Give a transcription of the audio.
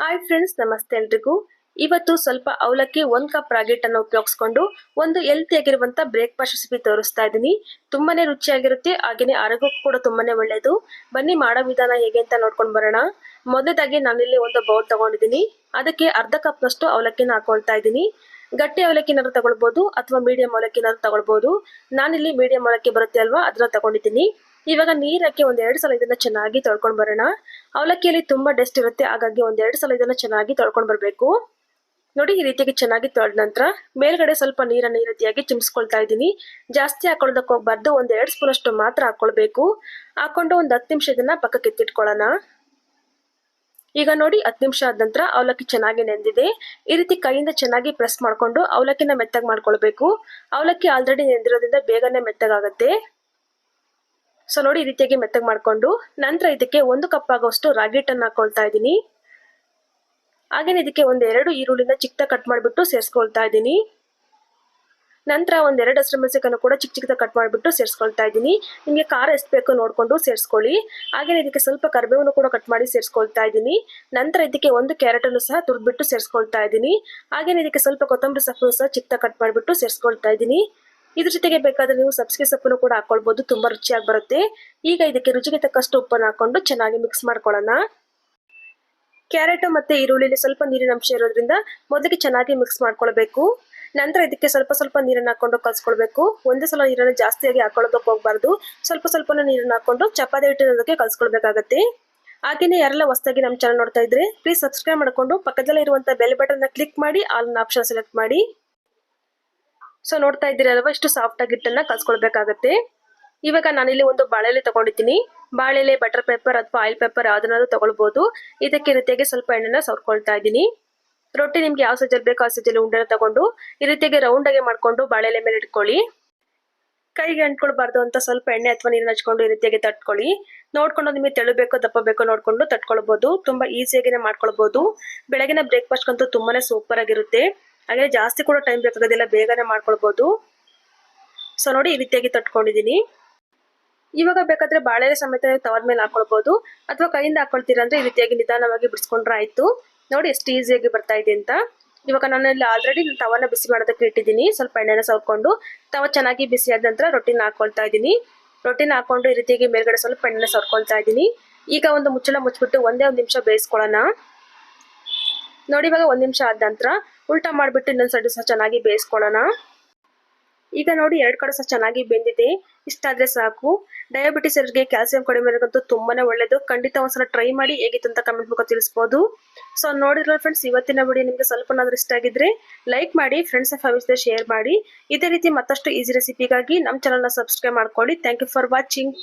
Hi friends ನಮಸ್ತೆ ಎಲ್ರಿಗೂ. ಇವತ್ತು ಸ್ವಲ್ಪ ಅವಲಕ್ಕಿ ಒಂದ್ ಕಪ್ ರಾಗಿಟ್ ಅನ್ನು ಉಪಯೋಗಿಸ್ಕೊಂಡು ಒಂದು ಹೆಲ್ತಿ ಆಗಿರುವಂತ ಬ್ರೇಕ್ಫಾಸ್ಟ್ ರೆಸಿಪಿ ತೋರಿಸ್ತಾ ಇದ್ದೀನಿ. ತುಂಬಾನೇ ರುಚಿಯಾಗಿರುತ್ತೆ, ಹಾಗೇನೆ ಆರೋಗ್ಯಕ್ಕೂ ಕೂಡ ತುಂಬಾನೇ ಒಳ್ಳೆಯದು ಬನ್ನಿ ಮಾಡೋ ವಿಧಾನ ಹೇಗೆ ಅಂತ ನೋಡ್ಕೊಂಡು ಬರೋಣ. ಮೊದಲಾಗಿ ನಾನಿಲ್ಲಿ ಒಂದು ಬೌಲ್ ತಗೊಂಡಿದ್ದೀನಿ. ಅದಕ್ಕೆ ಅರ್ಧ ಕಪ್ನಷ್ಟು ಅವಲಕ್ಕಿನ ಹಾಕೊಳ್ತಾ ಇದ್ದೀನಿ. ಗಟ್ಟಿ ಅವಲಕ್ಕಿನಾದ್ರು ತಗೊಳ್ಬಹುದು ಅಥವಾ ಮೀಡಿಯಂ ಅವಲಕ್ಕಿನಾದ್ರು ತಗೊಳ್ಬಹುದು ನಾನಿಲ್ಲಿ ಮೀಡಿಯಂ ಅವಲಕ್ಕಿ ಬರುತ್ತೆ ಅಲ್ವಾ ಅದನ್ನ ತಗೊಂಡಿದ್ದೀನಿ. ಇವಾಗ ನೀರಕ್ಕೆ ಒಂದೆರಡು ಸಲ ಇದನ್ನ ಚೆನ್ನಾಗಿ ತೊಳ್ಕೊಂಡ್ ಬರೋಣ. ಅವಲಕ್ಕಿಯಲ್ಲಿ ತುಂಬಾ ಡಸ್ಟ್ ಇರುತ್ತೆ, ಹಾಗಾಗಿ ಒಂದ್ ಎರಡು ಸಲ ಇದನ್ನ ಚೆನ್ನಾಗಿ ತೊಳ್ಕೊಂಡ್ ಬರಬೇಕು. ನೋಡಿ, ಈ ರೀತಿಯಾಗಿ ಚೆನ್ನಾಗಿ ತೊಳೆದ ನಂತರ ಮೇಲ್ಗಡೆ ಸ್ವಲ್ಪ ನೀರನ್ನ ಈ ರೀತಿಯಾಗಿ ಚಿಮ್ಸ್ಕೊಳ್ತಾ ಇದ್ದೀನಿ. ಜಾಸ್ತಿ ಹಾಕೊಳ್ಳೋದಕ್ಕೆ ಹೋಗ್ಬಾರ್ದು ಒಂದ್ ಎರಡು ಸ್ಪೂನ್ ಅಷ್ಟು ಮಾತ್ರ ಹಾಕೊಳ್ಬೇಕು. ಹಾಕೊಂಡು ಒಂದ್ ಹತ್ತು ನಿಮಿಷ ಇದನ್ನ ಪಕ್ಕಕ್ಕೆ ಎತ್ತಿಟ್ಕೊಳ್ಳೋಣ. ಈಗ ನೋಡಿ, ಹತ್ತು ನಿಮಿಷ ಆದ ನಂತರ ಅವಲಕ್ಕಿ ಚೆನ್ನಾಗಿ ನೆಂದಿದೆ. ಈ ರೀತಿ ಕೈಯಿಂದ ಚೆನ್ನಾಗಿ ಪ್ರೆಸ್ ಮಾಡ್ಕೊಂಡು ಅವಲಕ್ಕಿನ ಮೆತ್ತಗೆ ಮಾಡ್ಕೊಳ್ಬೇಕು. ಅವಲಕ್ಕಿ ಆಲ್ರೆಡಿ ನೆಂದಿರೋದ್ರಿಂದ ಬೇಗನೆ ಮೆತ್ತಗಾಗತ್ತೆ. ಸೊ ನೋಡಿ ಈ ರೀತಿಯಾಗಿ ಮೆತ್ತಗೆ ಮಾಡ್ಕೊಂಡು ನಂತರ ಇದಕ್ಕೆ ಒಂದು ಕಪ್ ಆಗೋಷ್ಟು ರಾಗಿ ಹಿಟ್ಟನ್ನು ಹಾಕೊಳ್ತಾ ಇದ್ದೀನಿ. ಹಾಗೇನೆ ಇದಕ್ಕೆ ಒಂದೆರಡು ಈರುಳ್ಳಿನ ಚಿಕ್ಕ ಕಟ್ ಮಾಡಿಬಿಟ್ಟು ಸೇರಿಸ್ಕೊಳ್ತಾ ಇದ್ದೀನಿ. ನಂತರ ಒಂದೆರಡು ಹಸಿರು ಮೆಣಸಿನಕಾಯನ್ನು ಕೂಡ ಚಿಕ್ಕ ಚಿಕ್ಕದ ಕಟ್ ಮಾಡಿಬಿಟ್ಟು ಸೇರಿಸ್ಕೊಳ್ತಾ ಇದ್ದೀನಿ. ನಿಮಗೆ ಖಾರ ಎಷ್ಟು ಬೇಕೋ ನೋಡಿಕೊಂಡು ಸೇರಿಸ್ಕೊಳ್ಳಿ. ಹಾಗೇನೆ ಇದಕ್ಕೆ ಸ್ವಲ್ಪ ಕರಿಬೇವನ್ನು ಕೂಡ ಕಟ್ ಮಾಡಿ ಸೇರಿಸ್ಕೊಳ್ತಾ ಇದ್ದೀನಿ. ನಂತರ ಇದಕ್ಕೆ ಒಂದು ಕ್ಯಾರೆಟ್ ಅನ್ನು ಸಹ ತುರ್ದ್ಬಿಟ್ಟು ಸೇರಿಸ್ಕೊಳ್ತಾ ಇದ್ದೀನಿ. ಹಾಗೇನೆ ಇದಕ್ಕೆ ಸ್ವಲ್ಪ ಕೊತ್ತಂಬರಿ ಸೊಪ್ಪು ಸಹ ಚಿಕ್ಕ ಕಟ್ ಮಾಡಿಬಿಟ್ಟು ಸೇರಿಸ್ಕೊಳ್ತಾ ಇದ್ದೀನಿ. ಇದ್ರ ಜೊತೆಗೆ ಬೇಕಾದ್ರೆ ನೀವು ಸಬ್ಸಿಗೆ ಸೊಪ್ಪನ್ನು ಕೂಡ ಹಾಕೊಳ್ಬಹುದು ತುಂಬಾ ರುಚಿಯಾಗಿ ಬರುತ್ತೆ. ಈಗ ಇದಕ್ಕೆ ರುಚಿಗೆ ತಕ್ಕಷ್ಟು ಉಪ್ಪನ್ನು ಹಾಕೊಂಡು ಚೆನ್ನಾಗಿ ಮಿಕ್ಸ್ ಮಾಡ್ಕೊಳ್ಳೋಣ. ಕ್ಯಾರೆಟ್ ಮತ್ತೆ ಈರುಳ್ಳಿಲಿ ಸ್ವಲ್ಪ ನೀರಿನ ಅಂಶ ಇರೋದ್ರಿಂದ ಮೊದಲಿಗೆ ಚೆನ್ನಾಗಿ ಮಿಕ್ಸ್ ಮಾಡ್ಕೊಳ್ಬೇಕು. ನಂತರ ಇದಕ್ಕೆ ಸ್ವಲ್ಪ ಸ್ವಲ್ಪ ನೀರನ್ನು ಹಾಕೊಂಡು ಕಲ್ಸ್ಕೊಳ್ಬೇಕು. ಒಂದೇ ಸಲ ನೀರನ್ನು ಜಾಸ್ತಿಯಾಗಿ ಹಾಕೊಳ್ಳೋದಕ್ಕೆ ಹೋಗ್ಬಾರ್ದು. ಸ್ವಲ್ಪ ಸ್ವಲ್ಪ ನೀರನ್ನು ಹಾಕೊಂಡು ಚಪಾತಿ ಇಟ್ಟಿರೋದಕ್ಕೆ ಕಲ್ಸ್ಕೊಳ್ಬೇಕಾಗತ್ತೆ. ಹಾಗೆಯೇ ಯಾರೆಲ್ಲ ಹೊಸದಾಗಿ ನಮ್ಮ ಚಾನಲ್ ನೋಡ್ತಾ ಇದ್ರೆ ಪ್ಲೀಸ್ ಸಬ್ಸ್ಕ್ರೈಬ್ ಮಾಡಿಕೊಂಡು ಪಕ್ಕದಲ್ಲೇ ಇರುವಂತ ಬೆಲ್ ಬಟನ್ ಕ್ಲಿಕ್ ಮಾಡಿ ಆಲ್ ಆಪ್ಷನ್ ಸೆಲೆಕ್ಟ್ ಮಾಡಿ. ಸೊ ನೋಡ್ತಾ ಇದ್ದೀರಲ್ವ? ಇಷ್ಟು ಸಾಫ್ಟ್ ಆಗಿ ಹಿಟ್ಟನ್ನ ಕಲ್ಸ್ಕೊಳ್ಬೇಕಾಗತ್ತೆ. ಇವಾಗ ನಾನಿಲ್ಲಿ ಒಂದು ಬಾಳೆಲೆ ತಗೊಂಡಿದ್ದೀನಿ. ಬಾಳೆಲೆ ಬಟರ್ ಪೇಪರ್ ಅಥವಾ ಆಯಿಲ್ ಪೇಪರ್ ಯಾವ್ದನ್ನಾದ್ರೂ ತಗೊಳ್ಬಹುದು ಇದಕ್ಕೆ ರೀತಿಯಾಗಿ ಸ್ವಲ್ಪ ಎಣ್ಣೆನ ಸವರ್ಕೊಳ್ತಾ ಇದ್ದೀನಿ. ರೊಟ್ಟಿ ನಿಮ್ಗೆ ಯಾವ ಸಜ್ಜಲ್ಲಿ ಬೇಕೋ ಆ ಸಜ್ಜಲ್ಲಿ ಉಂಡೆನ ತಗೊಂಡು ಈ ರೀತಿಯಾಗಿ ರೌಂಡ್ ಆಗಿ ಮಾಡ್ಕೊಂಡು ಬಾಳೆಲೆ ಮೇಲೆ ಇಟ್ಕೊಳ್ಳಿ. ಕೈಗೆ ಅಂಟ್ಕೊಳ್ಬಾರ್ದು ಅಂತ ಸ್ವಲ್ಪ ಎಣ್ಣೆ ಅಥವಾ ನೀರನ್ನ ಹಚ್ಕೊಂಡು ಈ ರೀತಿಯಾಗಿ ತಟ್ಕೊಳ್ಳಿ. ನೋಡ್ಕೊಂಡು ನಿಮಗೆ ತೆಳು ಬೇಕೋ ದಪ್ಪ ಬೇಕೋ ನೋಡ್ಕೊಂಡು ತಟ್ಕೊಳ್ಬಹುದು ತುಂಬಾ ಈಸಿಯಾಗಿನೇ ಮಾಡ್ಕೊಳ್ಬಹುದು ಬೆಳಗಿನ ಬ್ರೇಕ್ಫಾಸ್ಟ್ ಅಂತೂ ತುಂಬಾನೇ ಸೂಪರ್ ಆಗಿರುತ್ತೆ. ಹಾಗೆ ಜಾಸ್ತಿ ಕೂಡ ಟೈಮ್ ಬೇಕಾಗೋದಿಲ್ಲ ಬೇಗನೆ ಮಾಡ್ಕೊಳ್ಬೋದು. ಸೊ ನೋಡಿ ಈ ರೀತಿಯಾಗಿ ತಟ್ಕೊಂಡಿದ್ದೀನಿ. ಇವಾಗ ಬೇಕಾದ್ರೆ ಬಾಳೆ ಸಮೇತ ತವದ ಮೇಲೆ ಹಾಕೊಳ್ಬೋದು. ಅಥವಾ ಕೈಯಿಂದ ಹಾಕೊಳ್ತೀರಾ ಅಂದ್ರೆ ಈ ರೀತಿಯಾಗಿ ನಿಧಾನವಾಗಿ ಬಿಡಿಸ್ಕೊಂಡ್ರೆ ಆಯ್ತು. ನೋಡಿ ಎಷ್ಟು ಈಸಿಯಾಗಿ ಬರ್ತಾ ಇದೆ ಅಂತ. ಇವಾಗ ನಾನು ಇಲ್ಲಿ ಆಲ್ರೆಡಿ ತವನ ಬಿಸಿ ಮಾಡೋದಕ್ಕೆ ಇಟ್ಟಿದ್ದೀನಿ. ಸ್ವಲ್ಪ ಎಣ್ಣೆನ ಸವರ್ಕೊಂಡು ತವ ಚೆನ್ನಾಗಿ ಬಿಸಿ ಆದ ನಂತರ ರೊಟ್ಟಿನ ಹಾಕೊಳ್ತಾ ಇದ್ದೀನಿ. ರೊಟ್ಟಿನ ಹಾಕೊಂಡು ಈ ರೀತಿಯಾಗಿ ಮೇಲ್ಗಡೆ ಸ್ವಲ್ಪ ಎಣ್ಣೆ ಸವರ್ಕೊಳ್ತಾ ಇದ್ದೀನಿ. ಈಗ ಒಂದು ಮುಚ್ಚಳ ಮುಚ್ಚಿಬಿಟ್ಟು ಒಂದೇ ಒಂದು ನಿಮಿಷ ಬೇಯಿಸ್ಕೊಳ್ಳೋಣ. ನೋಡಿ, ಇವಾಗ ಒಂದು ನಿಮಿಷ ಆದ ನಂತರ ಉಲ್ಟಾ ಮಾಡಿಬಿಟ್ಟು ಇನ್ನೊಂದು ಸಹ ಚೆನ್ನಾಗಿ ಬೇಯಿಸ್ಕೊಳ್ಳೋಣ. ಈಗ ನೋಡಿ, ಎರಡು ಕಡೆ ಸಹ ಚೆನ್ನಾಗಿ ಬೆಂದಿದೆ. ಇಷ್ಟಾದ್ರೆ ಸಾಕು. ಡಯಾಬಿಟಿಸ್ ಅವರಿಗೆ ಕ್ಯಾಲ್ಸಿಯಂ ಕಡಿಮೆ ಇರೋದಂತೂ ತುಂಬಾನೇ ಒಳ್ಳೇದು. ಖಂಡಿತ ಒಂದ್ಸಲ ಟ್ರೈ ಮಾಡಿ ಹೇಗಿತ್ತು ಅಂತ ಕಮೆಂಟ್ ಮೂಲಕ ತಿಳಿಸ್ಬೋದು. ಸೊ ನೋಡಿರೋ ಫ್ರೆಂಡ್ಸ್ ಇವತ್ತಿನ ವಿಡಿಯೋ ನಿಮಗೆ ಸ್ವಲ್ಪನಾದ್ರೂ ಇಷ್ಟ ಆಗಿದ್ರೆ ಲೈಕ್ ಮಾಡಿ ಫ್ರೆಂಡ್ಸ್ ಫ್ಯಾಮಿಲಿ ಶೇರ್ ಮಾಡಿ. ಇದೇ ರೀತಿ ಮತ್ತಷ್ಟು ಈಸಿ ರೆಸಿಪಿಗಾಗಿ ನಮ್ಮ ಚಾನಲ್ನ ಸಬ್ಸ್ಕ್ರೈಬ್ ಮಾಡ್ಕೊಳ್ಳಿ. Thank you for watching